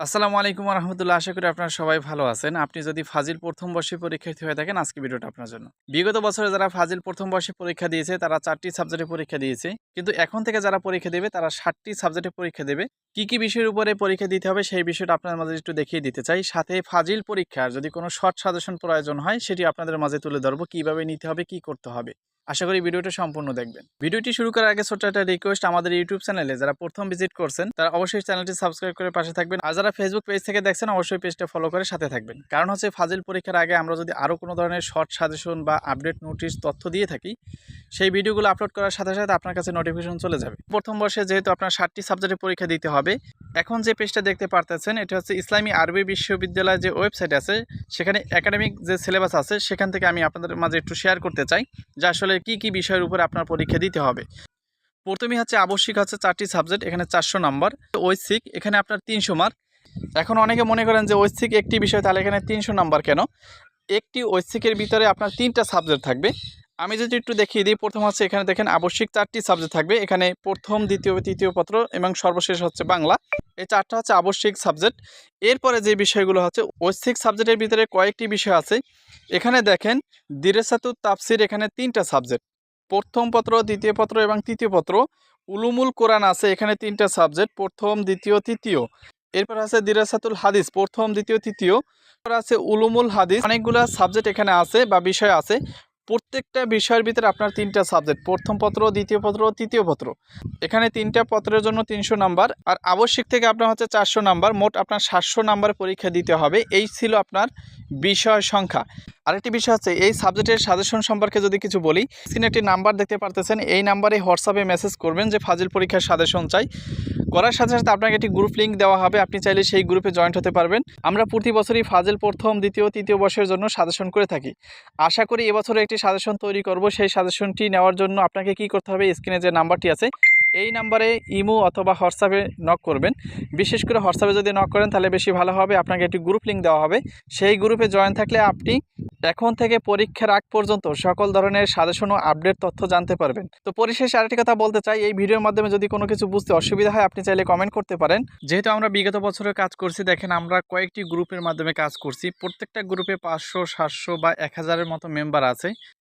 আসসালামু আলাইকুম রহমতুল্লাহ আশা করি আপনারা সবাই ভালো আছেন। আপনি যদি ফাজিল প্রথম বর্ষে পরীক্ষার্থী হয়ে থাকেন, আজকে ভিডিওটা আপনার জন্য। বিগত বছরে যারা ফাজিল প্রথম বর্ষে পরীক্ষা দিয়েছে, তারা চারটি সাবজেক্টে পরীক্ষা দিয়েছে। কিন্তু এখন থেকে যারা পরীক্ষা দেবে, তারা ষাটটি সাবজেক্টে পরীক্ষা দেবে। কি কি বিষয়ের উপরে পরীক্ষা দিতে হবে, সেই বিষয়টা আপনাদের মাঝে একটু দেখিয়ে দিতে চাই। সাথে ফাজিল পরীক্ষার যদি কোনো শর্ট সাজেশন প্রয়োজন হয়, সেটি আপনাদের মাঝে তুলে ধরবো। কীভাবে নিতে হবে, কি করতে হবে? আশা করি ভিডিওটা সম্পূর্ণ দেখবেন। ভিডিওটি শুরু করার আগে ছোট্ট একটা রিকোয়েস্ট আমাদের ইউটিউব চ্যানেলে যারা প্রথম ভিজিট করছেন, তারা অবশ্যই চ্যানেলটি সাবস্ক্রাইব করে পাশে থাকবেন। আর যারা ফেসবুক পেজ থেকে দেখছেন, অবশ্যই পেজটা ফলো করে সাথে থাকবেন। কারণ হচ্ছে ফাজিল পরীক্ষার আগে আমরা যদি আরও কোনো ধরনের শর্ট সাজেশন বা আপডেট নোটিশ তথ্য দিয়ে থাকি, সেই ভিডিওগুলো আপলোড করার সাথে সাথে আপনার কাছে নোটিফিকেশন চলে যাবে। প্রথম বর্ষে যেহেতু আপনার ষাটটি সাবজেক্টে পরীক্ষা দিতে হবে এখন যে পেজটা দেখতে পারতেছেন, এটা হচ্ছে ইসলামী আরবি বিশ্ববিদ্যালয়ের যে ওয়েবসাইট আছে, সেখানে একাডেমিক যে সিলেবাস আছে, সেখান থেকে আমি আপনাদের মাঝে একটু শেয়ার করতে চাই, যে আসলে কী কী বিষয়ের উপরে আপনার পরীক্ষা দিতে হবে। প্রথমেই হচ্ছে আবশ্যিক হচ্ছে চারটি সাবজেক্ট এখানে চারশো নাম্বার ঐচ্ছিক, এখানে আপনার তিনশো মার্ক এখন অনেকে মনে করেন যে ঐচ্ছিক একটি বিষয়, তাহলে এখানে তিনশো নাম্বার কেন? একটি ঐচ্ছিকের ভিতরে আপনার তিনটা সাবজেক্ট থাকবে আমি যদি একটু দেখিয়ে দিই, প্রথম হচ্ছে এখানে দেখেন আবশ্যিক চারটি সাবজেক্ট থাকবে। এখানে প্রথম, দ্বিতীয়, তৃতীয় পত্র এবং সর্বশেষ হচ্ছে বাংলা। এই চারটা হচ্ছে আবশ্যিক সাবজেক্ট এরপরে যে বিষয়গুলো হচ্ছে, ঐচ্ছিক সাবজেক্টের ভিতরে কয়েকটি বিষয় আছে। এখানে দেখেন দিরেসাতু তাপসির এখানে তিনটা সাবজেক্ট প্রথম পত্র, দ্বিতীয় পত্র এবং তৃতীয় পত্র। উলুমুল কোরআন আছে, এখানে তিনটা সাবজেক্ট প্রথম, দ্বিতীয়, তৃতীয়। এরপর আছে দিরাসাতুল হাদিস, প্রথম, দ্বিতীয়, তৃতীয়। এরপর আছে উলুমুল হাদিস। অনেকগুলো সাবজেক্ট এখানে আছে বা বিষয় আছে। প্রত্যেকটা বিষয়ের ভিতরে আপনার তিনটা সাবজেক্ট প্রথম পত্র, দ্বিতীয় পত্র, তৃতীয় পত্র। এখানে তিনটা পত্রের জন্য তিনশো নাম্বার, আর আবশ্যিক থেকে আপনার হচ্ছে চারশো নাম্বার, মোট আপনার সাতশো নাম্বার পরীক্ষা দিতে হবে। এই ছিল আপনার বিষয় সংখ্যা। আরেকটি বিষয় আছে এই সাবজেক্টের সাজেশন সম্পর্কে যদি কিছু বলি স্ক্রিনে একটি নাম্বার দেখতে পারতেছেন, এই নাম্বারে হোয়াটসঅ্যাপে মেসেজ করবেন যে ফাজিল পরীক্ষার সাজেশন চাই। করার সাথে সাথে আপনাকে একটি গ্রুপ লিঙ্ক দেওয়া হবে, আপনি চাইলে সেই গ্রুপে জয়েন্ট হতে পারবেন। আমরা প্রতি বছরই ফাজিল প্রথম, দ্বিতীয়, তৃতীয় বর্ষের জন্য সাজেশন করে থাকি। আশা করি এবছরে একটি সাজেশন তৈরি করব, সেই সাজেশনটি নেওয়ার জন্য আপনাকে কি করতে হবে স্ক্রিনে যে নাম্বারটি আছে, এই নাম্বারে ইমো অথবা হোয়াটসঅ্যাপে নক করবেন। বিশেষ করে হোয়াটসঅ্যাপে যদি নক করেন, তাহলে বেশি ভালো হবে, আপনাকে একটি গ্রুপ লিঙ্ক দেওয়া হবে। সেই গ্রুপে জয়েন থাকলে আপনি এখন থেকে পরীক্ষার আগ পর্যন্ত সকল ধরনের সাজেশন ও আপডেট তথ্য জানতে পারবেন। তো পরিশেষে আরেকটি কথা বলতে চাই, এই ভিডিওর মাধ্যমে যদি কোনো কিছু বুঝতে অসুবিধা হয়, আপনি চাইলে কমেন্ট করতে পারেন। যেহেতু আমরা বিগত বছরে কাজ করছি, দেখেন আমরা কয়েকটি গ্রুপের মাধ্যমে কাজ করছি। প্রত্যেকটা গ্রুপে পাঁচশো, সাতশো বা এক হাজারের মতো মেম্বার আছে।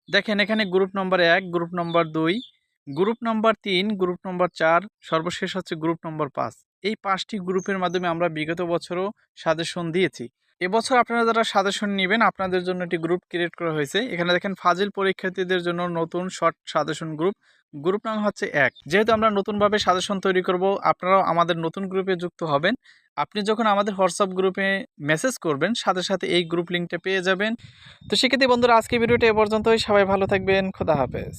দেখেন এখানে গ্রুপ নম্বর এক গ্রুপ নম্বর দুই গ্রুপ নম্বর তিন গ্রুপ নম্বর চার, সর্বশেষ হচ্ছে গ্রুপ নম্বর পাঁচ। এই পাঁচটি গ্রুপের মাধ্যমে আমরা বিগত বছরও সাজেশন দিয়েছি। এবছর আপনারা যারা সাজেশন নেবেন, আপনাদের জন্য একটি গ্রুপ ক্রিয়েট করা হয়েছে। এখানে দেখেন ফাজিল পরীক্ষার্থীদের জন্য নতুন শর্ট সাজেশন গ্রুপ গ্রুপ নাম হচ্ছে এক। যেহেতু আমরা নতুনভাবে সাজেশন তৈরি করব, আপনারাও আমাদের নতুন গ্রুপে যুক্ত হবেন। আপনি যখন আমাদের হোয়াটসঅ্যাপ গ্রুপে মেসেজ করবেন, সাথে সাথে এই গ্রুপ লিঙ্কটা পেয়ে যাবেন। তো সেক্ষেত্রে বন্ধুরা আজকে ভিডিওটা এ পর্যন্তই। সবাই ভালো থাকবেন। খোদা হাফেজ।